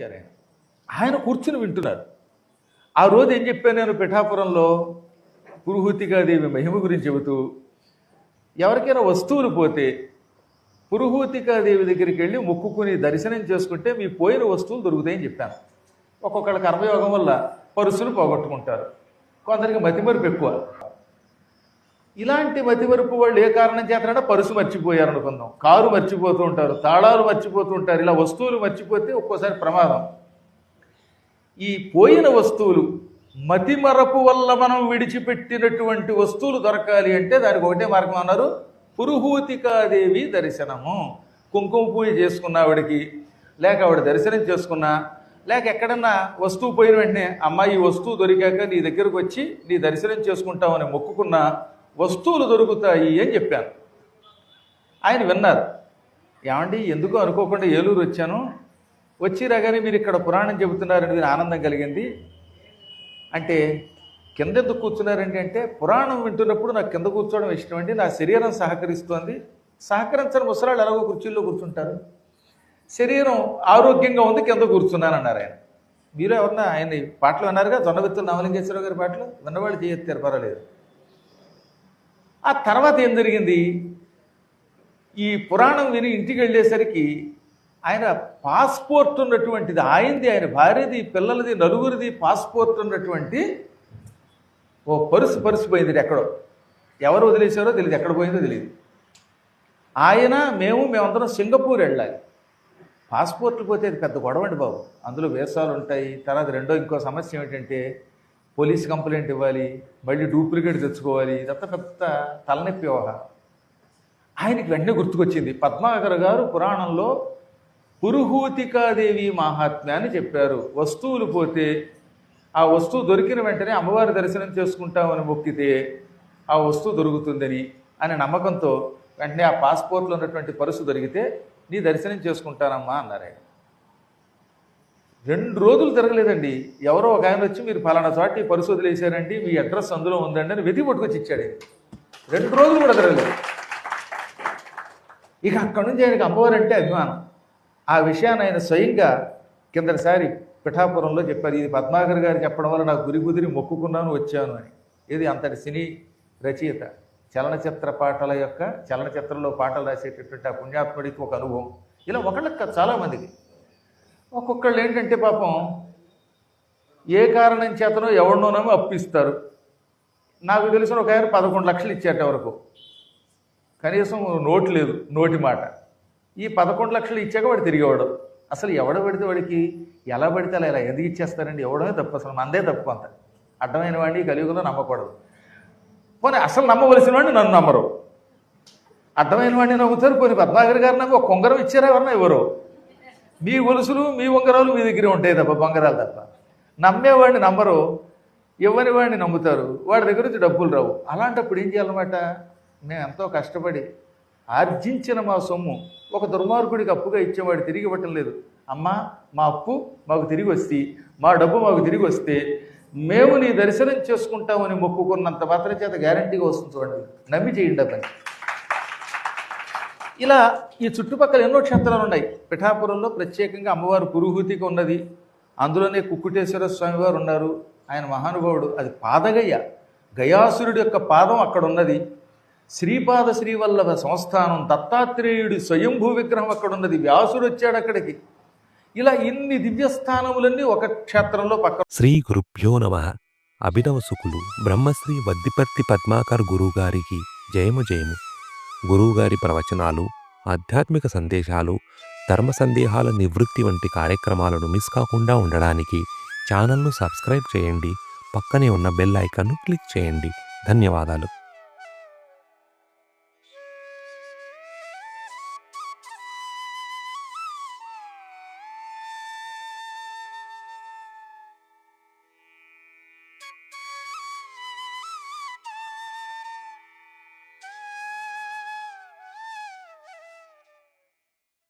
ఇచ్చారు ఆయన ఆయన కూర్చుని వింటున్నారు. ఆ రోజు ఏం చెప్పాను నేను పిఠాపురంలో? పురుహూతికాదేవి మహిమ గురించి చెబుతూ ఎవరికైనా వస్తువులు పోతే పురుహూతికాదేవి దగ్గరికి వెళ్ళి మొక్కుకుని దర్శనం చేసుకుంటే మీ పోయిన వస్తువులు దొరుకుతాయని చెప్పాను. ఒక్కొక్కళ్ళ కర్మయోగం వల్ల పరుసులు పోగొట్టుకుంటారు. కొందరికి మతిమరుపు ఎక్కువ. ఇలాంటి మతివరపు వాళ్ళు ఏ కారణం చేతనంటే పరుసు మర్చిపోయారు అనుకుందాం కారు మర్చిపోతూ ఉంటారు తాళాలు మర్చిపోతూ ఉంటారు ఇలా వస్తువులు మర్చిపోతే ఒక్కోసారి ప్రమాదం. ఈ పోయిన వస్తువులు మతిమరపు వల్ల మనం విడిచిపెట్టినటువంటి వస్తువులు దొరకాలి అంటే దానికి ఒకటే మార్గం అన్నారు పురుహూతికాదేవి దర్శనము. కుంకుమ పూజ చేసుకున్న ఆవిడకి లేక ఆవిడ దర్శనం చేసుకున్నా లేక ఎక్కడన్నా వస్తువు పోయిన వెంటనే అమ్మ ఈ వస్తువు దొరికాక నీ దగ్గరకు వచ్చి నీ దర్శనం చేసుకుంటామని మొక్కుకున్న వస్తువులు దొరుకుతాయి అని చెప్పాను ఆయన విన్నారు. ఏమండి ఎందుకు అనుకోకుండా ఏలూరు వచ్చాను? వచ్చి రాగానే మీరు ఇక్కడ పురాణం చెబుతున్నారని ఆనందం కలిగింది. అంటే కింద ఎందుకు కూర్చున్నారండి అంటే పురాణం వింటున్నప్పుడు నాకు కింద కూర్చోవడం ఇష్టం అండి నా శరీరం సహకరిస్తోంది. సహకరించని ముసలాళ్ళు ఎలాగో కుర్చీల్లో కూర్చుంటారు. శరీరం ఆరోగ్యంగా ఉంది కింద కూర్చున్నాను అన్నారు ఆయన. మీరు ఎవరన్నా ఆయన ఈ పాటలు విన్నారుగా? జొన్నవిత్తులు నవలింగేశ్వరరావు గారి పాటలు? విన్నవాళ్ళు చేయెత్తారు పర్వాలేదు. ఆ తర్వాత ఏం జరిగింది? ఈ పురాణం విని ఇంటికి వెళ్ళేసరికి ఆయన పాస్పోర్ట్ ఉన్నటువంటిది ఆయనది ఆయన భార్యది పిల్లలది నలుగురిది పాస్పోర్ట్ ఉన్నటువంటి ఓ పరుసు పరుసు పోయింది ఎక్కడో. ఎవరు వదిలేశారో తెలియదు ఎక్కడ పోయిందో తెలియదు ఆయన మేము మేమందరం సింగపూర్ వెళ్ళాలి. పాస్పోర్ట్లు పోతే అది పెద్ద గొడవ అండి బాబు. అందులో వేసాలు ఉంటాయి తర్వాత రెండో ఇంకో సమస్య ఏమిటంటే పోలీస్ కంప్లైంట్ ఇవ్వాలి మళ్ళీ డూప్లికేట్ తెచ్చుకోవాలి ఇదంతా పెద్ద తలనొప్పి వ్యవహారం. ఆయనకి వెంటనే గుర్తుకొచ్చింది పద్మాకర్ గారు పురాణంలో పురుహూతికాదేవి మహాత్మ్యాన్ని చెప్పారు. వస్తువులు పోతే ఆ వస్తువు దొరికిన వెంటనే అమ్మవారి దర్శనం చేసుకుంటామని మొక్కితే ఆ వస్తువు దొరుకుతుందని అనే నమ్మకంతో వెంటనే ఆ పాస్పోర్ట్లో ఉన్నటువంటి పరుసు దొరికితే నీ దర్శనం చేసుకుంటానమ్మా అన్నారు ఆయన. రెండు రోజులు తిరగలేదండి. ఎవరో ఒక ఆయన వచ్చి మీరు ఫలానా చోట ఈ పరుసు వదిలేశారండి మీ అడ్రస్ అందులో ఉందండి అని వెతి పట్టుకొచ్చి ఇచ్చాడు రెండు రోజులు కూడా తిరగలేదు. ఇక అక్కడి నుంచి ఆయనకు అమ్మవారు అంటే అభిమానం. ఆ విషయాన్ని ఆయన స్వయంగా కిందటిసారి పిఠాపురంలో చెప్పారు. ఇది పద్మాకర్ గారు చెప్పడం వల్ల నాకు గురి కుదిరి మొక్కుకున్నాను వచ్చాను అని. ఇది అంతటి సినీ రచయిత. చలనచిత్ర పాటల యొక్క చలనచిత్రంలో పాటలు రాసేటటువంటి ఆ పుణ్యాత్ముడికి ఒక అనుభవం. ఇలా ఒకళ్ళకి చాలామందికి ఒక్కొక్కళ్ళు ఏంటంటే పాపం ఏ కారణం చేతనో ఎవరినోనేమో అప్పిస్తారు. నాకు తెలిసిన ఒక ఆయన పదకొండు లక్షలు ఇచ్చాట వరకు. కనీసం నోటు లేదు నోటి మాట. ఈ పదకొండు లక్షలు ఇచ్చాక వాడు తిరిగేవాడు. అసలు ఎవడ పడితే వాడికి ఎలా పడితే అలా ఇలా ఎందుకు ఇచ్చేస్తారండి? ఎవడమే తప్పు అసలు మందే తప్పు అంత. అడ్డమైన వాడిని కలియుగంలో నమ్మకూడదు. పోనీ అసలు నమ్మవలసిన వాడిని నన్ను నమ్మరు. అడ్డమైన వాడిని నమ్ముతారు. పోనీ పద్మాగర్ గారు నాకు ఒక కొంగరం ఇచ్చారా ఎవరన్నా ఎవరు? మీ గొలుసులు మీ ఉంగరాలు మీ దగ్గరే ఉంటాయి తప్ప బంగారాలు తప్ప. నమ్మేవాడిని నమ్మరు ఇవ్వని వాడిని నమ్ముతారు. వాడి దగ్గర నుంచి డబ్బులు రావు. అలాంటప్పుడు ఏం చేయాలన్నమాట? మేము ఎంతో కష్టపడి ఆర్జించిన మా సొమ్ము ఒక దుర్మార్గుడికి అప్పుగా ఇచ్చేవాడు తిరిగి ఇవ్వటం లేదు. అమ్మా మా అప్పు మాకు తిరిగి వస్తే మా డబ్బు మాకు తిరిగి వస్తే మేము నీ దర్శనం చేసుకుంటామని మొక్కుకున్నంత మాత్రం చేత గ్యారంటీగా వస్తుంది చూడండి. నమ్మి చేయండి పని. ఇలా ఈ చుట్టుపక్కల ఎన్నో క్షేత్రాలు ఉన్నాయి. పిఠాపురంలో ప్రత్యేకంగా అమ్మవారు పురుహూతికి ఉన్నది. అందులోనే కుక్కుటేశ్వర స్వామివారు ఉన్నారు. ఆయన మహానుభావుడు. అది పాదగయ్య. గయాసురుడి యొక్క పాదం అక్కడ ఉన్నది శ్రీపాద శ్రీవల్లభ సంస్థానం దత్తాత్రేయుడి స్వయంభూ విగ్రహం అక్కడ ఉన్నది వ్యాసుడు వచ్చాడు అక్కడికి. ఇలా ఇన్ని దివ్యస్థానములన్నీ ఒక క్షేత్రంలో పక్క శ్రీ గురుభ్యో నమ. అభినవ సుకులు. బ్రహ్మశ్రీ వద్దిపర్తి పద్మాకర్ గురువుగారికి జయము జయము. గురువుగారి ప్రవచనాలు ఆధ్యాత్మిక సందేశాలు ధర్మ సందేహాల నివృత్తి వంటి కార్యక్రమాలను మిస్ కాకుండా ఉండడానికి ఛానల్ను సబ్స్క్రైబ్ చేయండి. పక్కనే ఉన్న బెల్ ఐకాన్ను క్లిక్ చేయండి. ధన్యవాదాలు.